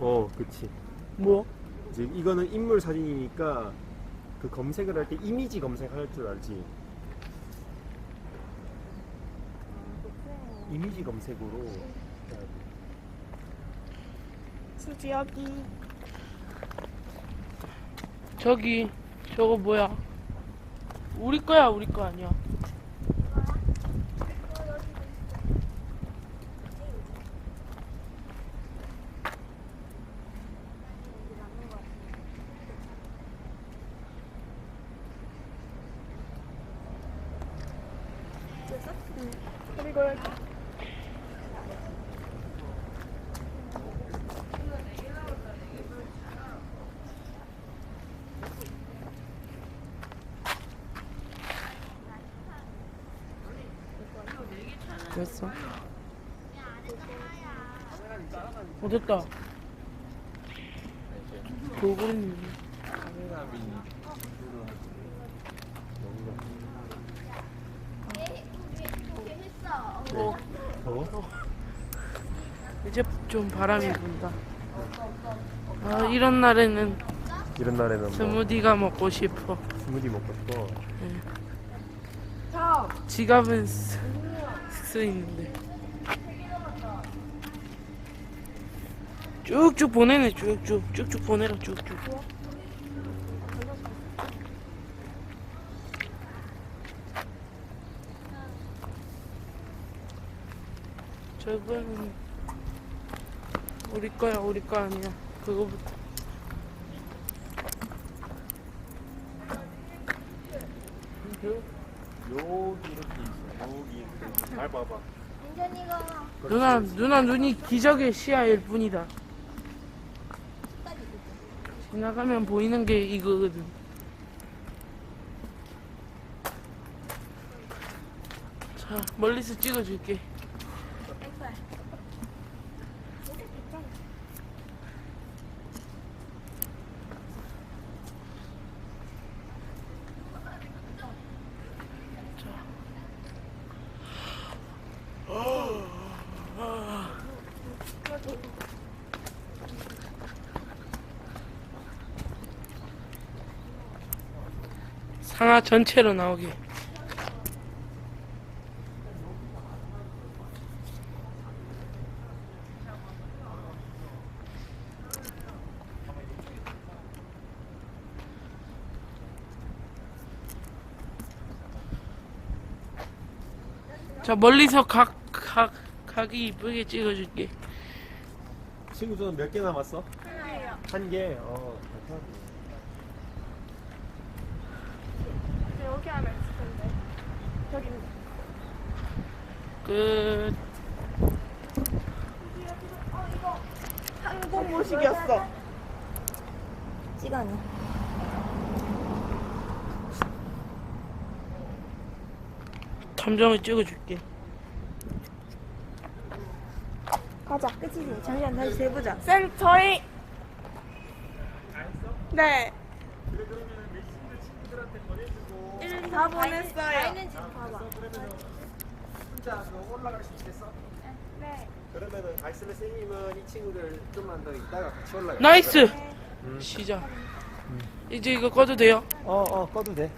어, 그치. 뭐? 이제 이거는 인물 사진이니까 그 검색을 할 때 이미지 검색할 줄 알지. 이미지 검색으로 해야 돼. 수지 여기. 저기 저거 뭐야? 우리 거야 우리 거 아니야? 그리고. 됐어. 어 됐다. 그거는 어, 더워? 이제 좀 바람이 분다. 아 이런 날에는 이런 날에는 뭐 스무디가 먹고 싶어. 스무디 먹고 싶어. 저. 지갑은 쓰, 쓰 있는데. 쭉쭉 보내네 쭉쭉 쭉쭉 보내라 쭉쭉. 저거는 우리 거야 우리 거 아니야 그거부터 여기 이렇게 있어. 여기 이렇게. 잘 봐봐. 인견이가 누나 누나 눈이 기적의 시야일 뿐이다. 지나가면 보이는 게 이거거든. 자 멀리서 찍어줄게. 상하 전체로 나오게. 자 멀리서 각, 각, 각이 이쁘게 찍어줄게. 친구 저는 몇 개 남았어? 하나예요. 한 개. 어. 여기 하나 있을 텐데. 저기. 끝. 어 이거 항공 모식이었어. 시간이. 탐정을 찍어줄게. 가자. 끝이지. 잠시만 다시 재보자. 쌤 저희. 네. 다 보냈어요. 봐봐. 혼자 그 올라갈 수 있겠어? 네. 그러면은 알스메 선생님은 이 친구들 좀만 더 있다가 같이 올라가. 나이스. 시작. 이제 이거 꺼도 돼요? 어, 어, 꺼도 돼.